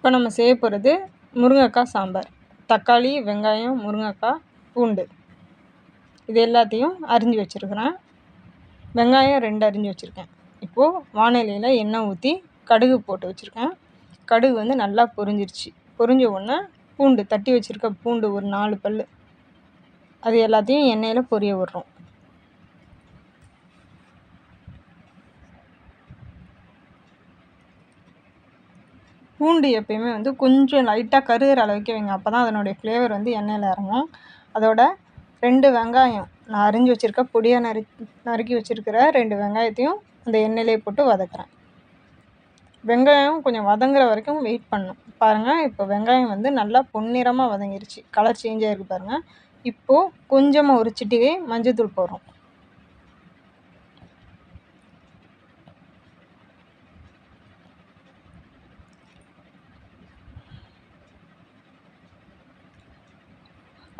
இப்போ நம்ம செய்ய போகிறது முருங்கைக்காய் சாம்பார். தக்காளி வெங்காயம் முருங்கைக்காய் பூண்டு. இது எல்லாத்தையும் அரிஞ்சு வச்சுருக்குறேன். வெங்காயம் ரெண்டு அரிஞ்சு வச்சுருக்கேன். இப்போது வானிலையில் எண்ணெய் ஊற்றி கடுகு போட்டு வச்சுருக்கேன். கடுகு வந்து நல்லா பொரிஞ்சிருச்சு. பொரிஞ்ச உடனே பூண்டு தட்டி வச்சுருக்க பூண்டு ஒரு நாலு பல் அது எல்லாத்தையும் எண்ணெயில் பொரிய விட்றோம். பூண்டு எப்பயுமே வந்து கொஞ்சம் லைட்டாக கருகிற அளவுக்கு வைங்க. அப்போ தான் அதனுடைய ஃப்ளேவர் வந்து எண்ணெயில் இறங்கும். அதோட ரெண்டு வெங்காயம் நான் அரிஞ்சு வச்சுருக்க பொடியாக நறு நறுக்கி வச்சுருக்கிற ரெண்டு வெங்காயத்தையும் அந்த எண்ணெயிலே போட்டு வதக்குறேன். வெங்காயம் கொஞ்சம் வதங்குற வரைக்கும் வெயிட் பண்ணும் பாருங்கள் இப்போ வெங்காயம் வந்து நல்லா பொன்னிறமாக வதங்கிருச்சு. கலர் சேஞ்ச் ஆகிருக்கு பாருங்கள் இப்போது கொஞ்சமாக ஒரு சிட்டிகை மஞ்சள் தூள் போடுறோம்.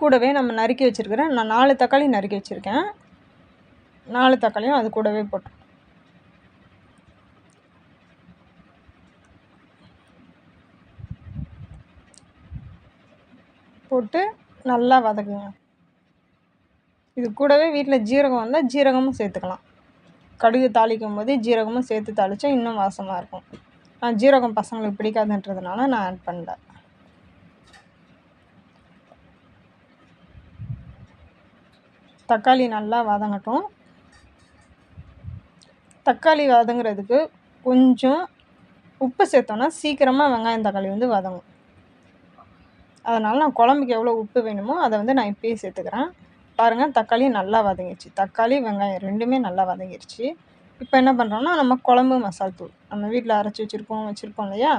கூடவே நம்ம நறுக்கி வச்சுருக்கிறேன் நான் நாலு தக்காளி நறுக்கி வச்சுருக்கேன். நாலு தக்காளியும் அது கூடவே போட்டு. போட்டு நல்லா வதக்குங்க. இது கூடவே வீட்டில் ஜீரகம் வந்தால் ஜீரகமும் சேர்த்துக்கலாம். கடுகு தாளிக்கும் போது ஜீரகமும் சேர்த்து தாளித்தா இன்னும் வாசமாக இருக்கும். நான் ஜீரகம் பசங்களுக்கு பிடிக்காதுன்றதுனால நான் ஆட் பண்ணல. தக்காளி நல்லா வதங்கட்டும். தக்காளி வதங்குறதுக்கு கொஞ்சம் உப்பு சேர்த்தோன்னா சீக்கிரமாக வெங்காயம் தக்காளி வந்து வதங்கும். அதனால் நான் குழம்புக்கு எவ்வளோ உப்பு வேணுமோ அதை வந்து நான் இப்போயே சேர்த்துக்கிறேன். பாருங்கள் தக்காளி நல்லா வதங்கிடுச்சு. தக்காளி வெங்காயம் ரெண்டுமே நல்லா வதங்கிடுச்சு. இப்போ என்ன பண்ணுறோன்னா நம்ம குழம்பு மசால் தூள். நம்ம வீட்டில் அரைச்சி வச்சுருக்கோம் வச்சுருப்போம் இல்லையா?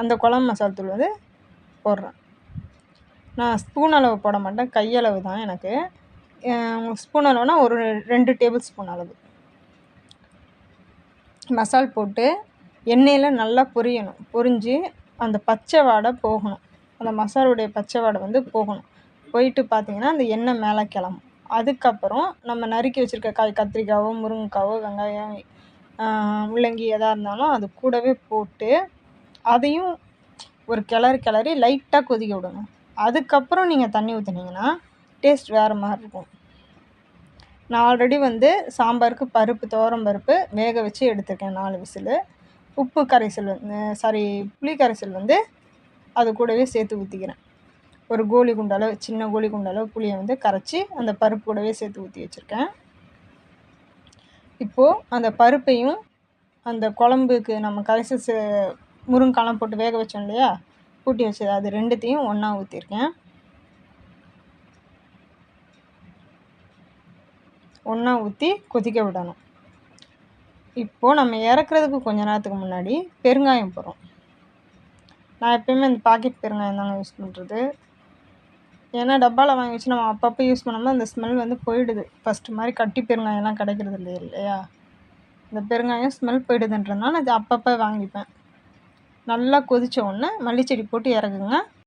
அந்த குழம்பு மசால் தூள் வந்து போடுறேன். நான் ஸ்பூன் அளவு போட மாட்டேன். கையளவு தான் எனக்கு. ஸ்பூன் அளவுனா ஒரு ரெண்டு டேபிள் ஸ்பூன் அளவு. மசால் போட்டு எண்ணெயில் நல்லா பொரியணும். பொரிஞ்சு அந்த பச்சை வாடை போகணும். அந்த மசாலுடைய பச்சை வாடை வந்து போகணும். போயிட்டு பார்த்திங்கன்னா அந்த எண்ணெய் மேலே கிளம்பும். அதுக்கப்புறம் நம்ம நறுக்கி வச்சுருக்க காய் கத்திரிக்காவோ முருங்கைக்காவோ வெங்காயம் முள்ளங்கி எதாக இருந்தாலும் அது கூடவே போட்டு அதையும் ஒரு கிளறு கிளறி லைட்டாக கொதிக்க விடணும். அதுக்கப்புறம் நீங்கள் தண்ணி ஊற்றுனீங்கன்னா டேஸ்ட் வேறு மாதிரி இருக்கும். நான் ஆல்ரெடி வந்து சாம்பாருக்கு பருப்பு துவரம் பருப்பு வேக வச்சு எடுத்துருக்கேன் நாலு விசில். உப்பு கரைசல் வந்து சாரி புளி கரைசல் வந்து அது கூடவே சேர்த்து ஊற்றிக்கிறேன் ஒரு கோலி குண்டளவு சின்ன கோலி குண்டளவு புளியை வந்து கரைச்சி அந்த பருப்பு கூடவே சேர்த்து ஊற்றி வச்சுருக்கேன். இப்போது அந்த பருப்பையும் அந்த குழம்புக்கு நம்ம கரைசல் முருங்கைலாம் போட்டு வேக வச்சோம் இல்லையா? கூட்டி வச்சது அது ரெண்டுத்தையும் ஒன்றா ஊற்றிருக்கேன் ஒன்றா ஊற்றி கொதிக்க விடணும். இப்போது நம்ம இறக்குறதுக்கு கொஞ்ச நேரத்துக்கு முன்னாடி பெருங்காயம் போடுறோம். நான் எப்பயுமே இந்த பாக்கெட் பெருங்காயம் தாங்க யூஸ் பண்ணுறது ஏன்னா டப்பாவில் வாங்கி வச்சு நம்ம அப்பப்போ யூஸ் பண்ணோம்னா அந்த ஸ்மெல் வந்து போயிடுது. ஃபஸ்ட்டு மாதிரி கட்டி பெருங்காயம்லாம் கிடைக்கிறது இல்லையா? இல்லையா? இந்த பெருங்காயம் ஸ்மெல் போயிடுதுன்றதுனால அது அப்பப்போ வாங்கிப்பேன். நல்லா கொதித்த உடனே மல்லிச்செடி போட்டு இறக்குங்க.